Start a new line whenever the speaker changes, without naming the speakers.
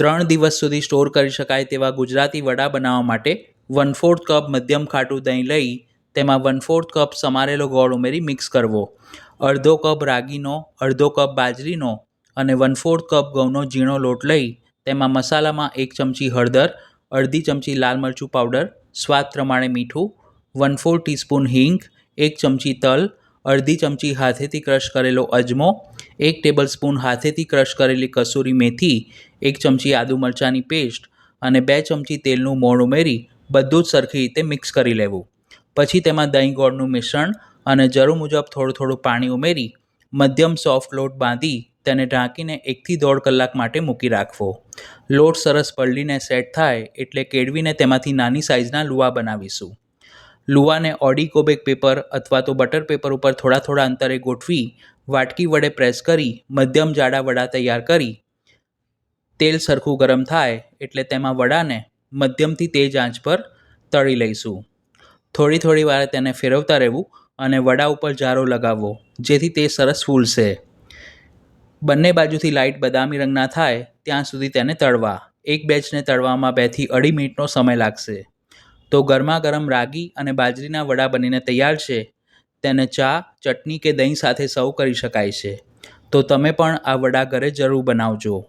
ત્રણ દિવસ સુધી સ્ટોર કરી શકાય તેવા ગુજરાતી વડા બનાવવા માટે વન ફોર્થ કપ મધ્યમ ખાટું દહીં લઈ તેમાં વન ફોર્થ કપ સમારેલો ગોળ ઉમેરી મિક્સ કરવો. અડધો કપ રાગીનો, અડધો કપ બાજરીનો અને વન ફોર્થ કપ ઘઉંનો ઝીણો લોટ લઈ તેમાં મસાલામાં એક ચમચી હળદર, અડધી ચમચી લાલ મરચું પાવડર, સ્વાદ પ્રમાણે મીઠું, વન ફોર ટીસ્પૂન હિંગ, એક ચમચી તલ અડધી ચમચી હાથેથી ક્રશ કરેલો અજમો, એક ટેબલસ્પૂન હાથેથી ક્રશ કરેલી કસૂરી મેથી, એક ચમચી આદુ મરચાંની પેસ્ટ અને બે ચમચી તેલનું મોણ ઉમેરી બધું જ સરખી રીતે મિક્સ કરી લેવું. પછી તેમાં દહીં ગોળનું મિશ્રણ અને જરૂર મુજબ થોડું થોડું પાણી ઉમેરી મધ્યમ સોફ્ટ લોટ બાંધી તેને ઢાંકીને એકથી દોઢ કલાક માટે મૂકી રાખવો. લોટ સરસ પલળીને સેટ થાય એટલે કેળવીને તેમાંથી નાની સાઇઝના લુવા બનાવીશું. લુવાને ઓડી કોબેક પેપર અથવા તો બટર પેપર ઉપર થોડા થોડા અંતરે ગોઠવી, વાટકી વડે પ્રેસ કરી, મધ્યમ જાડા વડા તૈયાર કરી. તેલ સરખું ગરમ થાય એટલે તેમાં વડાને મધ્યમથી તેજ આંચ પર તળી લઈશું. થોડી થોડી વાર તેને ફેરવતા રહેવું અને વડા ઉપર જારો લગાવવો, જેથી તે સરસ ફૂલશે. બંને બાજુથી લાઇટ બદામી રંગના થાય, ત્યાં સુધી તેને તળવા. એક બેચને તળવામાં બેથી અઢી મિનિટનો સમય લાગશે. તો ગરમા ગરમ રાગી અને બાજરીના વડા બનીને તૈયાર છે, તેને ચા, ચટણી કે દહીં સાથે સર્વ કરી શકાય છે. તો તમે પણ આ વડા ઘરે જરૂર બનાવજો.